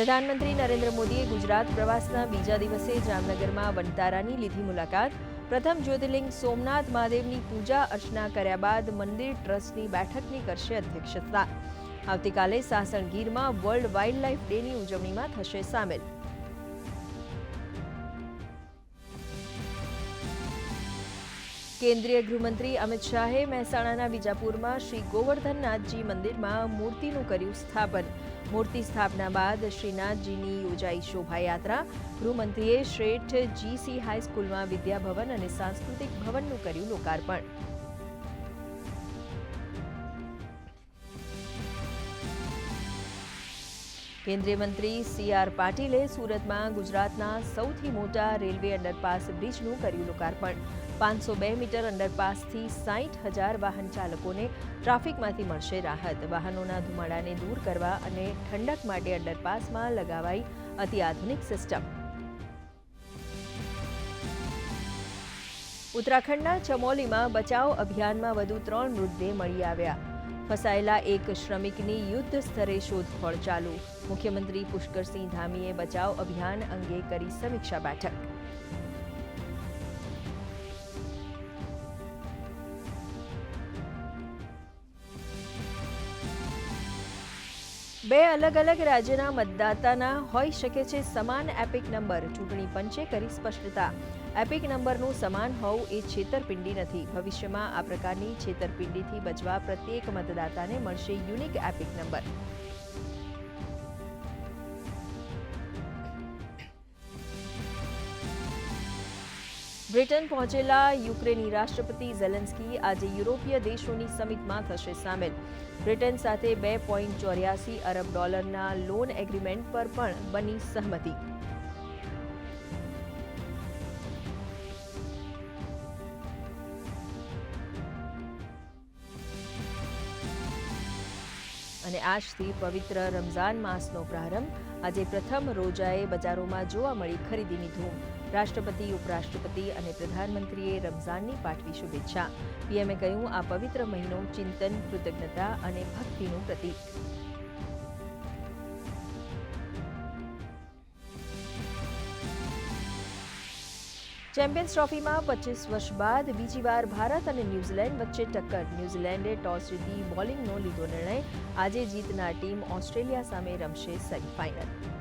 પ્રધાનમંત્રી નરેન્દ્ર મોદીએ ગુજરાત પ્રવાસના બીજા દિવસે જામનગરમાં વનતારાની લીધી મુલાકાત. પ્રથમ જ્યોતિર્લિંગ સોમનાથ મહાદેવની પૂજા અર્ચના કર્યા બાદ મંદિર ટ્રસ્ટની બેઠકની કરશે અધ્યક્ષતા. આવતીકાલે સાસણગીરમાં વર્લ્ડ વાઇલ્ડ લાઇફ ડેની ઉજવણીમાં થશે સામેલ. કેન્દ્રીય ગૃહમંત્રી અમિત શાહે મહેસાણાના વિજાપુરમાં શ્રી ગોવર્ધનનાથજી મંદિરમાં મૂર્તિનું કર્યું સ્થાપન. મૂર્તિ સ્થાપના બાદ શ્રીનાથજીની યોજાઈ શોભાયાત્રા. ગૃહમંત્રીએ શ્રેષ્ઠ જીસી હાઈસ્કૂલમાં વિદ્યાભવન અને સાંસ્કૃતિક ભવનનું કર્યું લોકાર્પણ. કેન્દ્રીય મંત્રી સી આર પાટીલે સુરતમાં ગુજરાતના સૌથી મોટા રેલવે અંડરપાસ બ્રિજનું કર્યું લોકાર્પણ. પાંચસો બે મીટર અંડરપાસથી સાહીઠ હજાર વાહન ચાલકોને ટ્રાફિકમાંથી મળશે રાહત. વાહનોના ધુમાડાને દૂર કરવા અને ઠંડક માટે અંડરપાસમાં લગાવાઈ અત્યાધુનિક સિસ્ટમ. ઉત્તરાખંડના ચમોલીમાં બચાવ અભિયાનમાં વધુ ત્રણ મૃતદેહ મળી આવ્યા. ફસાયેલા એક શ્રમિકની યુદ્ધ સ્તરે શોધખોળ ચાલુ. મુખ્યમંત્રી પુષ્કરસિંહ ધામીએ બચાવ અભિયાન અંગે કરી સમીક્ષા બેઠક. બે અલગ અલગ રાજ્યના મતદાતાના હોઈ શકે છે સમાન એપિક નંબર. ચૂંટણી પંચે કરી સ્પષ્ટતા. એપિક નંબરનું સમાન હોવું એ છેતરપિંડી નથી. ભવિષ્યમાં આ પ્રકારની છેતરપિંડીથી બચવા પ્રત્યેક મતદાતાને મળશે યુનિક એપિક નંબર. બ્રિટન પહોંચેલા યુક્રેની રાષ્ટ્રપતિ ઝેલેન્સ્કી આજે યુરોપીય દેશોની સમિટમાં થશે સામેલ. બ્રિટન સાથે બે પોઈન્ટ ચોર્યાસી અરબ ડોલરના લોન એગ્રીમેન્ટ પર પણ બની સહમતિ. અને આજથી પવિત્ર રમઝાન માસનો પ્રારંભ. આજે પ્રથમ રોજાએ બજારોમાં જોવા મળી ખરીદીની ધૂમ. રાષ્ટ્રપતિ, ઉપરાષ્ટ્રપતિ અને પ્રધાનમંત્રીએ રમઝાનની પાઠવી શુભેચ્છા. પીએમએ કહ્યું, આ પવિત્ર મહિનો ચિંતન, કૃતજ્ઞતા અને ભક્તિનું પ્રતીક. ચેમ્પિયન્સ ટ્રોફીમાં પચીસ વર્ષ બાદ બીજી વાર ભારત અને ન્યૂઝીલેન્ડ વચ્ચે ટક્કર. ન્યૂઝીલેન્ડે ટોસ જીતી બોલિંગનો લીધો નિર્ણય. આજે જીતનાર ટીમ ઓસ્ટ્રેલિયા સામે રમશે સેમીફાઇનલ.